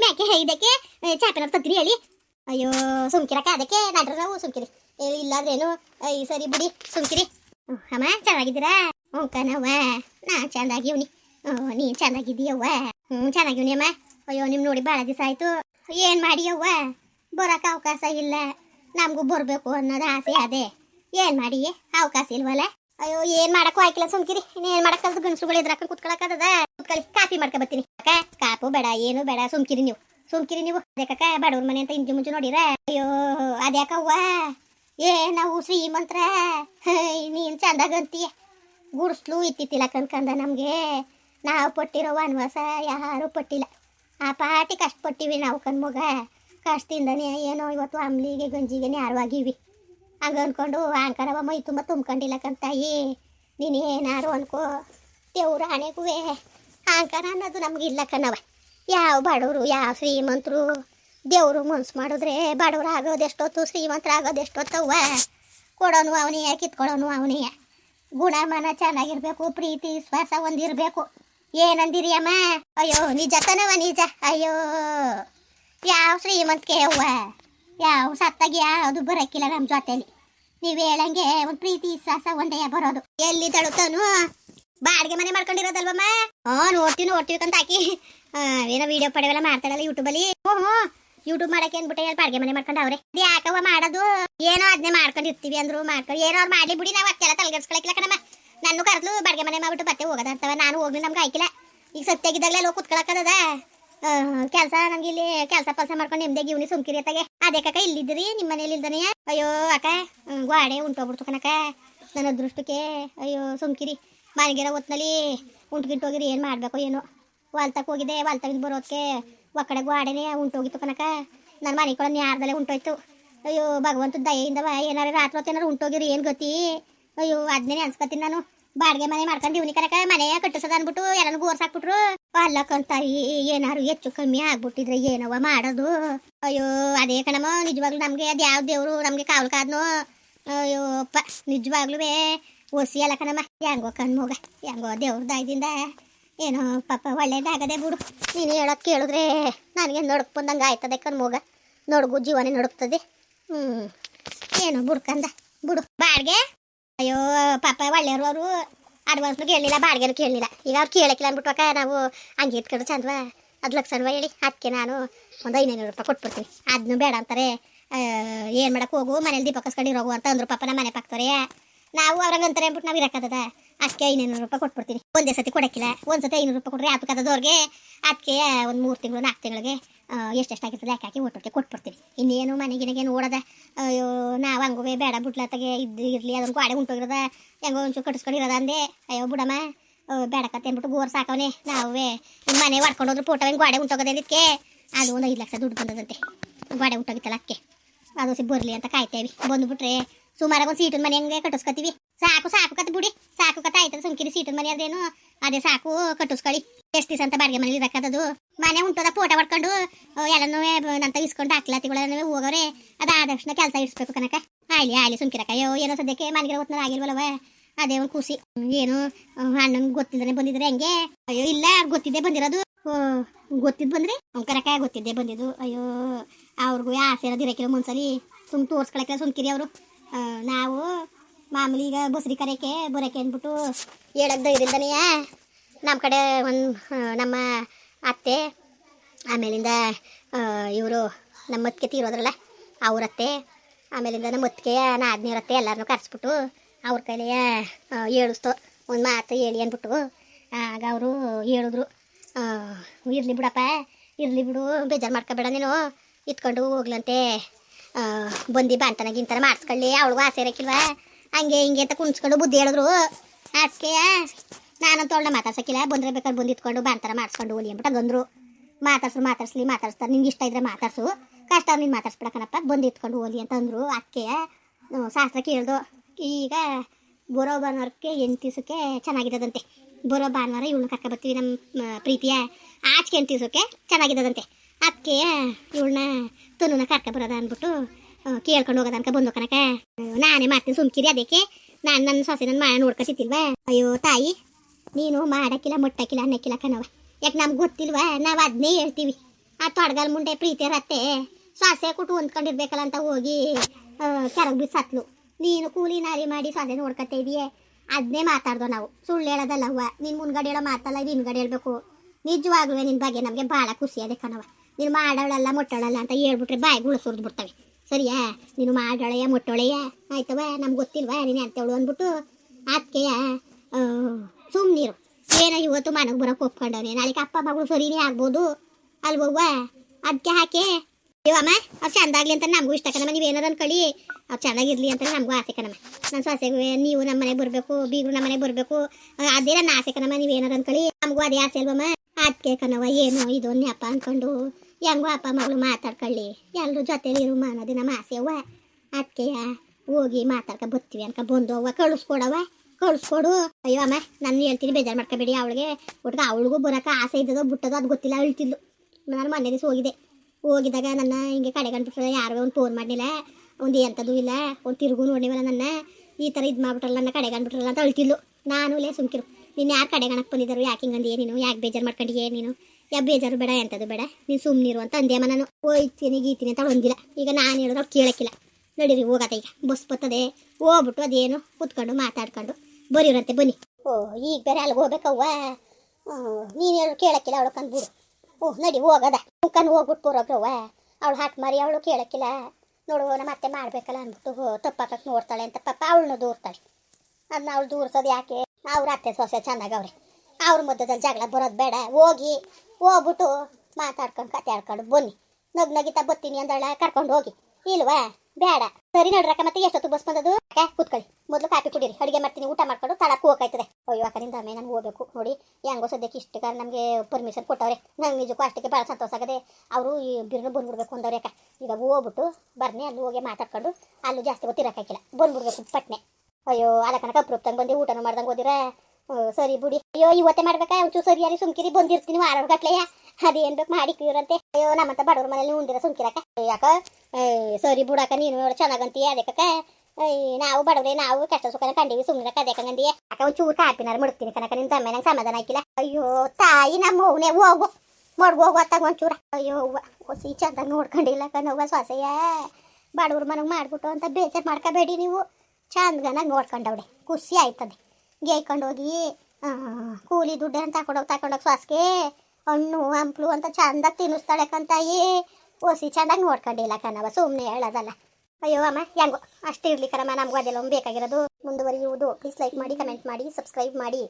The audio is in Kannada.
ಮ್ಯಾಕೆ ಇದಕ್ಕೆ ಚಾಪೆನ ತತ್ರಿ ಹೇಳಿ. ಅಯ್ಯೋ, ಸುಮ್ಕಿರಕ್ಕ, ಅದಕ್ಕೆ ನಡ್ರ ನಾವು ಸುಮ್ಕಿರಿ. ಇಲ್ಲಾದ್ರೇನು ಈ ಸರಿ ಬಿಡಿ, ಸುಮ್ಕಿರಿ. ಅಮ್ಮ, ಚೆನ್ನಾಗಿದ್ದೀರಾ? ಹ್ಞೂ ಕಣವ್ವ, ನಾ ಚೆಂದಾಗಿವ್ನಿ ಹ್ಞೂ ನೀನು ಚೆನ್ನಾಗಿದ್ದೀಯವ್ವ. ಹ್ಞೂ ಚೆನ್ನಾಗಿವ್ನಿ ಅಮ್ಮ. ಅಯ್ಯೋ, ನಿಮ್ ನೋಡಿ ಭಾಳ ದಿವಸ ಆಯ್ತು. ಏನ್ ಮಾಡಿಯವ್ವ ಬರೋಕೆ ಅವಕಾಶ ಇಲ್ಲ. ನಮಗೂ ಬರಬೇಕು ಅನ್ನೋದು ಆಸೆ ಅದೇ. ಏನ್ ಮಾಡಿ ಅವಕಾಶ ಇಲ್ವಲ್ಲ? ಅಯ್ಯೋ, ಏನ್ ಮಾಡಕ್ಕೂ ಆಯ್ಕಿಲ್ಲ, ಸುಮ್ಕಿರಿ. ಇನ್ನೇನ್ ಮಾಡಕ್ ಕಲ್ತು ಗಣಸುಗಳು ಎದ್ರಾಕ ಕುತ್ಕೊಳಕದ ಕುತ್ಕೊಳ್ಳಿ ಕಾಫಿ ಮಾಡ್ಕೊ ಬರ್ತೀನಿ. ಅಕ್ಕ, ಕಾಪು ಬೇಡ, ಏನು ಬೇಡ, ಸುಮ್ಕಿರಿ ನೀವು. ಸುಮ್ಕಿರಿ ನೀವು. ಅದಕ್ಕ ಬಡವ್ರ ಮನೆ ಅಂತ ಇಂಜು ಮುಂಜು ನೋಡಿರ? ಅಯ್ಯೋ ಅದ್ಯಾಕವ್ವ ಏ, ನಾವು ಶ್ರೀಮಂತ್ರ. ನೀನ್ ಚಂದಾಗಂತೀಯ ಗುಡ್ಸ್ಲು ಇತ್ತಿತ್ತಿಲ್ಲ ಕನ್ಕಂದ ನಮ್ಗೆ. ನಾವು ಪಟ್ಟಿರೋ ವನವಾಸ ಯಾರು ಪಟ್ಟಿಲ್ಲ. ಆ ಪಾಟಿ ಕಷ್ಟಪಟ್ಟಿವಿ ನಾವು ಕಣ್ಮಗ. ಕಷ್ಟದಿಂದನೇ ಏನೋ ಇವತ್ತು ಅಂಬ್ಲಿಗೆ ಗಂಜಿಗೆ ನ್ಯಾರವಾಗಿವಿ ಹಂಗ ಅನ್ಕೊಂಡು ಆಂಕರವ ಮೈ ತುಂಬ ತುಂಬ್ಕೊಂಡಿಲ್ಲ ಕಂತಾಯಿ ನೀನು ಏನಾರು ಅನ್ಕೋ. ದೇವ್ರ ಹಣೆಗೂ ಆಂಕರ ಅನ್ನೋದು ಇಲ್ಲ ಕಣವ ಯಾವ ಬಡವರು, ಯಾವ ಶ್ರೀಮಂತರು. ದೇವರು ಮನ್ಸು ಮಾಡಿದ್ರೆ ಬಡವ್ರು ಆಗೋದು ಎಷ್ಟೊತ್ತು ಶ್ರೀಮಂತರ ಆಗೋದು ಎಷ್ಟೊತ್ತವ್ವ ಕೊಡೋನು ಅವನೇ ಕಿತ್ಕೊಳ್ಳೋನು ಅವನಿಯ. ಗುಣಮಾನ ಚೆನ್ನಾಗಿರ್ಬೇಕು, ಪ್ರೀತಿ ವಿಶ್ವಾಸ ಒಂದಿರ್ಬೇಕು. ಏನಂದಿರಿ ಅಮ್ಮ ಅಯ್ಯೋ ನಿಜ ತನವ ನಿಜ. ಅಯ್ಯೋ, ಯಾವ ಶ್ರೀಮಂತಿಕೆ ಅವ್ವ? ಯಾವ ಸತ್ತಾಗಿ ಯಾವುದು ಬರಕ್ಕಿಲ್ಲ ನಮ್ಮ ಜೊತೆಲಿ. ನೀವು ಹೇಳಂಗೆ ಒಂದು ಪ್ರೀತಿ, ವಿಶ್ವಾಸ ಒಂದೇ ಬರೋದು. ಎಲ್ಲಿ ತಳುತ್ತಾನು? ಬಾಡಿಗೆ ಮನೆ ಮಾಡ್ಕೊಂಡಿರೋದಲ್ವಮ್ಮ ಹ್ಞೂ ನೋಡ್ತೀವಿ ನೋಡ್ತೀವಿ ಅಂತ ಹಾಕಿ ಏನೋ ವಿಡಿಯೋ ಪಡೆವೆಲ್ಲ ಮಾಡ್ತಾಳಲ್ಲ ಯೂಟ್ಯೂಬಲ್ಲಿ ಹ್ಞೂ ಯೂಟ್ಯೂಬ್ ಮಾಡಕ್ಕೆ ಅಂದ್ಬಿಟ್ಟು ಹೇಳಿ ಬಾಡಿಗೆ ಮನೆ ಮಾಡ್ಕೊಂಡು ಅವ್ರೆ? ಯಾಕವ ಮಾಡೋದು? ಏನೋ ಅದನ್ನೇ ಮಾಡ್ಕೊಂಡಿರ್ತೀವಿ ಅಂದ್ರು ಮಾಡ್ಕೊಂಡು ಏನೋ ಅವ್ರು ಮಾಡಿ ಬಿಡಿ, ನಾವು ಅದಕ್ಕೆಲ್ಲ ತಲೆಗೆಡ್ಸ್ಕೊಳಕಿಲ್ಲ ಕಣಮ್ಮ. ನಾನು ಕರೆದ್ಲು ಬಾಡಿಗೆ ಮನೆ ಮಾಡ್ಬಿಟ್ಟು ಮತ್ತೆ ಹೋಗೋದಂತವ ನಾನು ಹೋಗ್ಲಿ ನಮ್ಗೆ ಆಯ್ಕಿಲ್ಲ. ಈಗ ಸತ್ಯಾಗಿದ್ದಾಗಲೇ ಲೋ ಕುತ್ಕೊಳಕದ ಕೆಲಸ ನಮ್ಗೆ ಇಲ್ಲಿ ಕೆಲಸ ಪಲ್ಸ ಮಾಡ್ಕೊಂಡು ನಿಮ್ದೇ ಗಿವ್ನಿ ಸುಮ್ಕಿರಿ ಅತ್ತಾಗೆ. ಅದೇ ಕಕ್ಕ ಇಲ್ಲಿದ್ರಿ ನಿಮ್ಮ ಮನೇಲಿ ಇಲ್ದಾನೆ ಅಯ್ಯೋ, ಅಕ್ಕ ಗ್ವಾಡೆ ಉಂಟೋಗ್ಬಿಡ್ತು ಕನಕ ನನ್ನ ದೃಷ್ಟಕ್ಕೆ ಅಯ್ಯೋ, ಸುಮ್ಕಿರಿ. ಮನೆಗಿರೋ ಹೊತ್ನಲ್ಲಿ ಉಂಟ್ಗಿಂಟು ಹೋಗಿರಿ, ಏನು ಮಾಡಬೇಕು ಏನೋ. ಹೊಲ್ತಕ್ಕೆ ಹೋಗಿದ್ದೆ ಹೊಲ್ತಗಿದ್ದು ಬರೋದಕ್ಕೆ ಒಕ್ಕಡೆ ಗ್ವಾಡೆನೇ ಉಂಟೋಗಿತ್ತು ಕನಕ ನನ್ನ ಮನೆ ಕೂಡ ನ್ಯಾರದಲ್ಲೇ ಉಂಟೋಯ್ತು? ಅಯ್ಯೋ ಭಗವಂತ ದಯೆಯಿಂದವ ಏನಾರು ರಾತ್ರಿ ಹೊತ್ತು ಏನಾರು ಉಂಟೋಗಿರಿ, ಏನು ಗತಿ? ಅಯ್ಯೋ, ಅದನ್ನೇ ಅನ್ಸ್ಕೊತೀನಿ ನಾನು. ಬಾಡಿಗೆ ಮನೆ ಮಾಡ್ಕೊಂಡು ಇವ್ನಿ ಕರಕ ಮನೆ ಕಟ್ಟಿಸೋದು ಅಂದ್ಬಿಟ್ಟು ಎಲ್ಲಾನು ಗೋರ್ಸಾಕ್ಬಿಟ್ರು ಅಲ್ಲ ಕಂತಾಯಿ ಏನಾರು ಹೆಚ್ಚು ಕಮ್ಮಿ ಆಗ್ಬಿಟ್ಟಿದ್ರೆ ಏನವ ಮಾಡೋದು? ಅಯ್ಯೋ, ಅದೇ ಕಣಮ್ಮ, ನಿಜವಾಗ್ಲೂ ನಮಗೆ ಅದು ಯಾವ ದೇವರು ನಮಗೆ ಕಾವಲು ಕಾದ್ನೋ? ಅಯ್ಯೋ, ಅಪ್ಪ ನಿಜವಾಗ್ಲೂ ಓಸಿ ಅಲ್ಲ ಕಣಮ್ಮ. ಹೆಂಗೋ ಕಣ್ಮೋಗ ಹೆಂಗೋ ದೇವ್ರ ದಾಯದಿಂದ ಏನೋ ಪಾಪ ಒಳ್ಳೇದಾಗದೆ ಬಿಡು. ನೀನು ಹೇಳೋದು ಕೇಳಿದ್ರೆ ನನಗೆ ನಡುಕ್ ಬಂದಂಗೆ ಆಯ್ತದೆ ಕಣ್ಮೋಗ ನಡುಗು ಜೀವನೇ ನಡುಕ್ತದೆ ಹ್ಞೂ ಏನೋ ಬುಡ್ಕಂದ. ಬಿಡು. ಬಾಡ್ಗೆ? ಅಯ್ಯೋ, ಪಾಪ ಒಳ್ಳೆಯವರು ಅವರು. ಅಡ್ವಾನ್ಸ್ನು ಕೇಳಲಿಲ್ಲ, ಬಾಡಿಗೆನೂ ಕೇಳಲಿಲ್ಲ. ಈಗ ಅವ್ರು ಕೇಳಕ್ಕಿಲ್ಲ ಅಂದ್ಬಿಟ್ಟು ನಾವು ಹಂಗೆ ಇಟ್ಕೊಂಡು ಚಂದವ, ಅದು ಲಕ್ಷನ್ವಾ ಹೇಳಿ, ಅದಕ್ಕೆ ನಾನು ಒಂದು ಐನೂರು ರೂಪಾಯಿ ಕೊಟ್ಬಿಡ್ತೀನಿ. ಅದನ್ನು ಬೇಡ ಅಂತಾರೆ. ಏನು ಮಾಡಕ್ಕೆ ಹೋಗು, ಮನೇಲಿ ದೀಪ ಕಸ್ಕೊಂಡಿರೋಗು ಅಂತ ಅಂದ್ರು ಪಾಪ ನಮ್ಮ ಮನೆ ಪಾಕ್ತಾರೆ ನಾವು ಅವ್ರಂಗೆ ಅಂತಾರೆ ಅಂದ್ಬಿಟ್ಟು ನಾವು ಇರಕ್ಕದ ಅದಕ್ಕೆ ಐನೂರು ರೂಪಾಯಿ ಕೊಟ್ಬಿಡ್ತೀನಿ. ಒಂದೇ ಸತಿ ಕೊಡಕ್ಕಿಲ್ಲ. ಒಂದು ಸತಿ ಐನೂರು ರೂಪಾಯಿ ಕೊಟ್ರೆ ಆತಕ್ಕದವ್ರಿಗೆ ಅದಕ್ಕೆ ಒಂದು ಮೂರು ತಿಂಗಳು ನಾಲ್ಕು ತಿಂಗಳಿಗೆ ಎಷ್ಟೆಷ್ಟಾಗಿರ್ತದೆ ಯಾಕೆ ಹಾಕಿ ಒಟ್ಟೊಟ್ಟಿಗೆ ಕೊಟ್ಬಿಡ್ತೀನಿ. ಇನ್ನೇನು ಮನೆಗಿನಗೆ ನೋಡದ ಅಯ್ಯೋ ನಾವು ಹಂಗೂ ಬೇಡ ಬುಟ್ಲತ್ತಾಗೆ ಇದ್ದು ಇರಲಿ ಅದನ್ನು ಗಾಡಿ ಹೋಗಿರದ ಹೆಂಗೋ ಒಂಚೂರು ಕಟ್ಸ್ಕೊಂಡಿರೋದ ಅಂದೆ ಅಯ್ಯೋ, ಬಿಡಮ್ಮ ಬೇಡಕತ್ತೆ ಅಂದ್ಬಿಟ್ಟು ಗೋರ್ ಸಾಕವನೆ. ನಾವೇ ನಿಮ್ಮ ಮನೆ ಹೊಡ್ಕೊಂಡು ಹೋದ್ರೆ ಫೋಟೋ ಹೆಂಗೆ ಗಾಡೆ ಉಂಟೋಗೋದಕ್ಕೆ ಅದು ಒಂದು ಐದು ಲಕ್ಷ ದುಡ್ಡು ಬಂದದಂತೆ. ಗಾಡೆ ಉಂಟೋಗಿತ್ತಲ್ಲ ಅದಕ್ಕೆ ಅದು ಸಿ ಬರಲಿ ಅಂತ ಕಾಯ್ತೇವಿ. ಬಂದುಬಿಟ್ರೆ ಸುಮಾರಾಗಿ ಒಂದು ಸೀಟಿನ ಮನೆ ಹಂಗೆ ಕಟ್ಟಿಸ್ಕೊತೀವಿ. ಸಾಕು ಸಾಕು ಕತ್ ಬಿಡಿ. ಸಾಕು ಕತ್ ಆಯ್ತದ ಸುಮ್ಕಿರಿ ಸೀಟಿನ ಮನೆ ಅದೇನು. ಅದೇ ಸಾಕು, ಕಟ್ಟಿಸ್ಕೊಳ್ಳಿ. ಎಷ್ಟು ದಿವಸ ಅಂತ ಬಾಡಿಗೆ ಮನೇಲಿ ಇರಕ್ಕದದು ಮನೆ ಉಂಟದ ಫೋಟೋ ಹೊಡ್ಕೊಂಡು ಎಲ್ಲನೂ ನಂತ ಇಸ್ಕೊಂಡು ಅದಾದ ಇಡಿಸ್ಬೇಕು ಕನಕ? ಆಯ್ಲಿ ಆಯ್ಲಿ ಸುಮ್ಕಿರಕ್ಕ ಅಯ್ಯೋ, ಏನೋ ಸದ್ಯಕ್ಕೆ ಮನೆಗೆ ಹೊತ್ನಲ್ಲಿ ಆಗಿಲ್ವಲ್ಲವ? ಅದೇ ಒಂದು ಖುಷಿ ಏನು? ಅಣ್ಣನ್ ಗೊತ್ತಿಲ್ಲದೆ ಬಂದಿದ್ರೆ ಹೆಂಗೆ? ಅಯ್ಯೋ, ಇಲ್ಲ, ಗೊತ್ತಿದ್ದೆ ಬಂದಿರೋದು. ಗೊತ್ತಿದ್ದು ಬಂದ್ರಿ? ಕರಕ, ಗೊತ್ತಿದ್ದೆ ಬಂದಿದ್ದು. ಅಯ್ಯೋ, ಅವ್ರಿಗೂ ಆಸೆ ಇರೋದು ಇರಕ್ಕಿಲ್ಲ ಮುನ್ಸಲಿ ಸುಮ್ ತೋರ್ಸ್ಕೊಳಕ್ಕೆ ಸುಮ್ಕಿರಿ ಅವರು. ನಾವು ಮಾಮೂಲಿ ಈಗ ಬಸ್ರಿ ಕರೆಯಕ್ಕೆ ಬರೋಕೆ ಅಂದ್ಬಿಟ್ಟು ಹೇಳಕ್ ಧೈರ್ಯದಿಂದನೇ ನಮ್ಮ ಕಡೆ ಒಂದು ನಮ್ಮ ಅತ್ತೆ, ಆಮೇಲಿಂದ ಇವರು ನಮ್ಮ ಅತ್ತಿಗೆ ತೀರೋದ್ರಲ್ಲ ಅವ್ರತ್ತೆ ಆಮೇಲಿಂದ ನಮ್ಮ ಅತ್ತಿಗೆ ನಾದ್ನೀರತ್ತೆ ಎಲ್ಲರನ್ನೂ ಕರೆಸ್ಬಿಟ್ಟು ಅವ್ರ ಕೈಲೇ ಹೇಳಿಸ್ತು ಒಂದು ಮಾತು ಹೇಳಿ ಅಂದ್ಬಿಟ್ಟು ಆಗ ಅವರು ಹೇಳಿದ್ರು ಇರಲಿ ಬಿಡಪ್ಪ, ಇರಲಿ ಬಿಡು, ಬೇಜಾರು ಮಾಡ್ಕೊಬೇಡ ನೀನು. ಇತ್ಕೊಂಡು ಹೋಗ್ಲಂತೆ. ಬಂದು ಬಾಂತನ ಗಿಂತನ ಮಾಡಿಸ್ಕೊಳ್ಳಿ, ಅವಳಿಗೂ ಆಸೆ ಇರಕ್ಕಿಲ್ವ ಹಂಗೆ ಹಿಂಗೆ ಅಂತ ಕುಣಿಸ್ಕೊಂಡು ಬುದ್ಧಿ ಹೇಳಿದ್ರು. ಅದಕ್ಕೆ ನಾನಂತ ಒಳ್ಳೆ ಮಾತಾಡ್ಸಕ್ಕಿಲ್ಲ ಬಂದರೆ ಬೇಕಾದ್ರೆ ಬಂದು ಇತ್ಕೊಂಡು ಬಾಂತರ ಮಾಡಿಸ್ಕೊಂಡು ಹೋಲಿ ಅಂದ್ಬಿಟ್ಟು ಗಂದ್ರು. ಮಾತಾಡ್ಸು, ಮಾತಾಡ್ಸ್ಲಿ, ಮಾತಾಡ್ಸ್ತಾರೆ. ನಿಂಗೆ ಇಷ್ಟ ಇದ್ರೆ ಮಾತಾಡ್ಸು. ಕಷ್ಟ ನೀನು ಮಾತಾಡ್ಸ್ಬಿಡಕನಪ್ಪ ಬಂದು ಇತ್ಕೊಂಡು ಹೋಲಿ ಅಂತ ಅಂದರು ಶಾಸ್ತ್ರ ಕೇಳ್ದು, ಈಗ ಬರೋ ಭಾನುವಾರಕ್ಕೆ ಎಂಟು ದಿವಸಕ್ಕೆ ಚೆನ್ನಾಗಿದ್ದದಂತೆ. ಬರೋ ಭಾನುವಾರ ಇವಳನ್ನ ಕರ್ಕೊಬರ್ತೀವಿ ನಮ್ಮ ಪ್ರೀತಿಯ ಆಚೆಗೆ ಎಂಟು ದಿವಸಕ್ಕೆ ಚೆನ್ನಾಗಿದ್ದದಂತೆ. ಅಕ್ಕೆ ಇವಳನ್ನ ತನುನ ಕರ್ಕೊಬರೋದ ಅಂದ್ಬಿಟ್ಟು ಕೇಳ್ಕೊಂಡು ಹೋಗೋದ ಅನ್ಕ ಬಂದು ಕನಕ ನಾನೇ ಮಾಡ್ತೀನಿ, ಸುಮ್ಕಿರಿ ಅದಕ್ಕೆ ನಾನು ನನ್ನ ಸೊಸೆ ನನ್ನ ಮಾಡ ನೋಡ್ಕೊತಿಲ್ವಾ ಅಯ್ಯೋ, ತಾಯಿ, ನೀನು ಮಾಡಕ್ಕಿಲ್ಲ, ಮುಟ್ಟಕ್ಕಿಲ್ಲ, ಅನ್ನಕ್ಕಿಲ್ಲ ಕಣವ ಯಾಕೆ ನಮ್ಗೆ ಗೊತ್ತಿಲ್ವಾ? ನಾವು ಅದನ್ನೇ ಹೇಳ್ತೀವಿ. ಆ ತೊಡಗಲ್ ಮುಂಡೆ ಪ್ರೀತಿ ರತ್ತೆ ಸೊಸೆ ಕೊಟ್ಟು ಹೊಂದ್ಕೊಂಡಿರ್ಬೇಕಲ್ಲ ಅಂತ ಹೋಗಿ ಕೆರಗ್ ಬಿಸಾತ್ಲು ಸತ್ಲು ನೀನು ಕೂಲಿ ನಾರಿ ಮಾಡಿ ಸೊಸೆ ನೋಡ್ಕೊತಾ ಇದೀಯೇ? ಅದನ್ನೇ ಮಾತಾಡ್ದೋ ನಾವು. ಸುಳ್ಳು ಹೇಳೋದಲ್ಲವ್ವ ನೀನು ಮುನ್ಗಡೆ ಹೇಳೋ ಮಾತಲ್ಲ ಹಿಂದ್ಗಡೆ ಹೇಳ್ಬೇಕು. ನಿಜವಾಗ್ಲೂ ನಿನ್ನ ಬಗ್ಗೆ ನಮಗೆ ಭಾಳ ಖುಷಿ ಅದೇ ಕಣವ ನೀನು ಮಾಡೋಳಲ್ಲ, ಮೊಟ್ಟೋಳಲ್ಲ ಅಂತ ಹೇಳ್ಬಿಟ್ರೆ ಬಾಯಿಗಳು ಸುರಿದು ಬಿಡ್ತವೆ. ಸರಿಯಾ? ನೀನು ಮಾಡೋಳೆಯ ಮೊಟ್ಟೊಳೆಯ ಆಯ್ತವ ನಮ್ಗೆ ಗೊತ್ತಿಲ್ವಾ? ನೀನು ಅಂತೇಳು ಅಂದ್ಬಿಟ್ಟು. ಅದಕ್ಕೆಯ ಸುಮ್ಮನಿರು ಏನೋ ಇವತ್ತು ಮನೆಗೆ ಬರೋಕೆ ಒಪ್ಕೊಂಡವನೇ. ನಾಳೆಗೆ ಅಪ್ಪ, ಮಗಳು ಸರಿನೇ ಆಗ್ಬೋದು. ಅಲ್ವವ್ವ? ಅದಕ್ಕೆ ಹಾಕಿ? ಅಮ್ಮ ಅವ್ರು ಚಂದಾಗ್ಲಿ ಅಂತ ನಮಗೂ ಇಷ್ಟ ಕಣಮ್ಮ. ಏನಾದ್ರು ಅನ್ಕೊಳ್ಳಿ ಅವ್ರು ಚೆನ್ನಾಗಿರ್ಲಿ ಅಂತ ನಮಗೂ ಆಸೆ ಕಣಮ್ಮ. ನನ್ನ ಸೊಸೆಗೆ ನೀವು ನಮ್ಮ ಮನೆಗೆ ಬರಬೇಕು, ಬೀಗರು ನಮ್ಮ ಮನೆಗೆ ಬರಬೇಕು ಅದೇ ನನ್ನ ಆಸೆ ಕಣಮ್ಮ. ನೀವೇನಾರು ಅನ್ಕೊಳ್ಳಿ ನಮಗೂ ಅದೇ ಆಸೆ ಅಲ್ವಮ್ಮ. ಅದಕ್ಕೆ ಕಣವ ಏನು ಇದು ನೆಪ ಅನ್ಕೊಂಡು ಹೆಂಗೋ ಅಪ್ಪ ಮಗಳು ಮಾತಾಡ್ಕೊಳ್ಳಿ. ಎಲ್ಲರೂ ಜೊತೆಲಿ ಇರು ಅನ್ನೋದೇ ನಮ್ಮ ಆಸೆ ಅವ್ವ. ಅದಕ್ಕೆ ಹೋಗಿ ಮಾತಾಡ್ಕ ಬರ್ತೀವಿ ಅನ್ಕ ಬಂದು ಅವ್ವ ಕಳಿಸ್ಕೊಡವ ಕಳಿಸ್ಕೊಡು. ಅಯ್ಯೋ ಅಮ್ಮ, ನಾನು ಹೇಳ್ತೀನಿ, ಬೇಜಾರು ಮಾಡ್ಕೊಬೇಡಿ. ಅವಳಿಗೆ ಒಟ್ಟಿಗೆ ಅವಳಿಗೂ ಬರೋಕೆ ಆಸೆ ಇದ್ದದೋ, ಬಿಟ್ಟದೋ ಅದು ಗೊತ್ತಿಲ್ಲ ಅಳ್ತಿದ್ಲು ನಾನು ಮೊನ್ನೆ ದಿವಸ ಹೋಗಿದ್ದೆ. ಹೋಗಿದಾಗ ನನ್ನ ಹಿಂಗೆ ಕಡೆ ಕಂಡ್ಬಿಟ್ರೆ ಯಾರೋ ಒಂದು ಫೋನ್ ಮಾಡಲಿಲ್ಲ. ಒಂದು ಎಂಥದ್ದು ಇಲ್ಲ ಒಂದು ತಿರುಗು ನೋಡಿವಲ್ಲ ನನ್ನ. ಈ ಥರ ಇದು ಮಾಡ್ಬಿಟ್ರಲ್ಲ, ನನ್ನ ಕಡೆ ಕಂಡ್ಬಿಟ್ರಲ್ಲ ಅಂತ ಅಳ್ತಿದ್ಲು. ನಾನು ಲೇ ಸುಮ್ಕಿರು, ನೀನು ಯಾರು ಕಡೆ ಗಣಕ್ಕೆ ಬಂದಿದ್ದರು ಯಾಕೆ ಹಿಂಗಂದಿಯೇ ನೀನು? ಯಾಕೆ ಬೇಜಾರು ಮಾಡ್ಕೊಂಡಿಯೇ ನೀನು? ಯಾ ಬೇಜಾರು ಬೇಡ ಎಂಥದ್ದು ಬೇಡ. ನೀನು ಸುಮ್ಮನಿರು ಅಂತ ಅಂದೇಮ್ಮ ನಾನು. ಹೋಯ್ತೀನಿ ಗೀತೀನಿ ಅಂತ ಹೊಂದಿಲ್ಲ ಈಗ ನಾನು ಹೇಳಿದ್ರೆ ಅವ್ಳು ಕೇಳೋಕ್ಕಿಲ್ಲ. ನಡೀರಿ ಹೋಗತ್ತೆ ಈಗ. ಬಸ್ ಬರ್ತದೆ ಹೋಗ್ಬಿಟ್ಟು ಅದೇನು ಕೂತ್ಕೊಂಡು ಮಾತಾಡ್ಕೊಂಡು ಬರೀರಂತೆ, ಬನ್ನಿ. ಓ, ಈಗ ಬೇರೆ ಅಲ್ಲಿಗೆ ಹೋಗ್ಬೇಕವ್ವ. ನೀನು ಹೇಳು ಕೇಳೋಕ್ಕಿಲ್ಲ ಅವಳು ಕಂದ್ಬಿಡು ಓ, ನಡಿ, ಹೋಗದ. ಮುಖನ್ ಹೋಗ್ಬಿಟ್ಟು ಬರೋಗ್ರವ್ವ ಅವಳು ಹಾಟ್ ಮಾರಿ, ಅವಳು ಕೇಳಕ್ಕಿಲ್ಲ ನೋಡು ನಮ್ಮ ಅತ್ತೆ ಮಾಡ್ಬೇಕಲ್ಲ ಅಂದ್ಬಿಟ್ಟು ತಪ್ಪಾಕಕ್ಕೆ ನೋಡ್ತಾಳೆ ಅಂತ ಪಾಪ ಅವಳನ್ನ ದೂರ್ತಾಳೆ. ಅದನ್ನ ಅವಳು ದೂರ್ಸೋದು ಯಾಕೆ? ಅವ್ರ ಅತ್ತೆ ಸೊಸೆ ಚೆನ್ನಾಗವ್ರೆ ಅವ್ರ ಮಧ್ಯದಲ್ಲಿ ಜಗಳ ಬರೋದು ಬೇಡ. ಹೋಗಿ, ಹೋಗ್ಬಿಟ್ಟು ಮಾತಾಡ್ಕೊಂಡು ಕತೆ ಆಡ್ಕೊಂಡು ಬನ್ನಿ. ನಗ್ ನಗಿತಾ ಬರ್ತೀನಿ ಅಂದಳ, ಕರ್ಕೊಂಡು ಹೋಗಿ. ಇಲ್ವಾ? ಬೇಡ. ಸರಿ ನೋಡ್ರಕ್ಕ ಮತ್ತೆ ಎಷ್ಟೊತ್ತು ಬಸ್ ಬಂದದು ಅಕ್ಕ, ಕೂತ್ಕೊಳ್ಳಿ. ಮೊದಲು ಕಾಫಿ ಕುಡಿರಿ. ಅಡುಗೆ ಮಾಡ್ತೀನಿ, ಊಟ ಮಾಡ್ಕೊಂಡು ತಳಕ್ಕೆ ಹೋಗಾಯ್ತದೆ ಅಯ್ಯೋ ಅಕ್ಕನಿಂದ ಆಮೇಲೆ ನಾನು ಹೋಗ್ಬೇಕು. ನೋಡಿ, ಹೆಂಗೋ ಸದ್ಯಕ್ಕೆ ಇಷ್ಟಕ್ಕೆ ನಮಗೆ ಪರ್ಮಿಷನ್ ಕೊಟ್ಟವ್ರೆ. ನಂಗೆ ನಿಜಕ್ಕೂ ಅಷ್ಟಕ್ಕೆ ಭಾಳ ಸಂತೋಷ ಆಗದೆ ಅವರು ಈ ಬಿರ್ನು ಬಂದ್ಬಿಡ್ಬೇಕು ಅಂದವ್ರೆ ಅಕ್ಕ. ಈಗ ಹೋಗ್ಬಿಟ್ಟು ಬರ್ನಿ, ಅಲ್ಲಿ ಹೋಗಿ ಮಾತಾಡ್ಕೊಂಡು ಅಲ್ಲೂ ಜಾಸ್ತಿ ಗೊತ್ತಿರೋಕ್ಕಾಗಿಲ್ಲ ಬಂದ್ಬಿಡ್ಬೇಕು ಪಟ್ನೆ. ಅಯ್ಯೋ, ಅಲ್ಲ ಕನಕ ಅಪ್ರೂಪ್ತಂಗೆ ಬಂದು, ಊಟನೂ ಮಾಡ್ದಂಗೆ ಓದಿರ. ಸರಿ ಬಿಡಿ. ಅಯ್ಯೋ, ಇವತ್ತೇ ಮಾಡ್ಬೇಕಾ? ಒಂಚೂರು ಸರಿಯಾಗಿ ಸುಮ್ಕಿರಿ, ಬಂದಿರ್ತೀನಿ ವಾರ ಗಟ್ಲೆಯ ಅದೇನ್ ಬೇಕು ಮಾಡಿ ಕ್ಯೂರಂತೆ ಅಯ್ಯೋ, ನಮ್ಮಂತ ಬಡವ್ರ ಮನೇಲಿ ಉಂದಿರ ಸುಮ್ಕಿರಕ ಯಾಕ? ಸರಿ ಬಿಡಕ ನೀನು ಚೆನ್ನಾಗಂತೀಯ? ಅದಕ್ಕ ನಾವು ಬಡವ್ರೆ, ನಾವು ಕಷ್ಟ ಸುಖನ ಕಂಡೀವಿ ಸುಮ್ಮನೆ ಕದೇಕಂಗಂದಿಯ ಅಕ್ಕ, ಒಂಚೂರು ಕಾಪಿನಾರ ಮುಡ್ತೀನಿ ಕನಕ ನಿನ್ ತಮ್ಮ ನಂಗೆ ಸಮಾಧಾನ ಹಾಕಿಲ್ಲ. ಅಯ್ಯೋ, ತಾಯಿ ನಮ್ಮ ಹೋಗ್ನೆ ಹೋಗು ಮಡ್ಗು ಹೋಗು ಅತ್ತಾಗ ಒಂಚೂರ. ಅಯ್ಯೋ ಹೊಸಿ ಚಂದ ನೋಡ್ಕೊಂಡಿಲ್ಲ ಕನವ್ವ ಸೊಸೆಯ. ಬಡವ್ರ ಮನೆಗೆ ಮಾಡ್ಬಿಟ್ಟು ಅಂತ ಬೇಜಾರು ಮಾಡ್ಕೋಬೇಡಿ ನೀವು. ಚಂದ್ಗನಾಗ ನೋಡ್ಕೊಂಡವ್ಳೆ. ಖುಷಿ ಆಯ್ತದೆ. ಗೇಯ್ಕೊಂಡು ಹೋಗಿ ಕೂಲಿ ದುಡ್ಡು ಅಂತ ತಗೊಂಡೋಗಿ ತಗೊಂಡೋಗಿ ಸ್ವಾಸ್ಗೆ ಹಣ್ಣು, ಹಂಪ್ಲು ಅಂತ ಚಂದಾಗಿ ತಿನ್ನಿಸ್ತಾಳೆ ಕಂತಾಯಿ. ಓಸಿ ಚಂದಾಗಿ ನೋಡ್ಕೊಂಡಿಲ್ಲ ಕಣವ ಸುಮ್ಮನೆ ಹೇಳೋದಲ್ಲ. ಅಯ್ಯೋ ಅಮ್ಮ, ಹೆಂಗೋ, ಅಷ್ಟು ಇರ್ಲಿ ಕರಮ್ಮ ನಮಗೂ ಅದೆಲ್ಲ ಬೇಕಾಗಿರೋದು. ಮುಂದುವರಿಯುವುದು. ಪ್ಲೀಸ್ ಲೈಕ್ ಮಾಡಿ ಕಮೆಂಟ್ ಮಾಡಿ ಸಬ್ಸ್ಕ್ರೈಬ್ ಮಾಡಿ.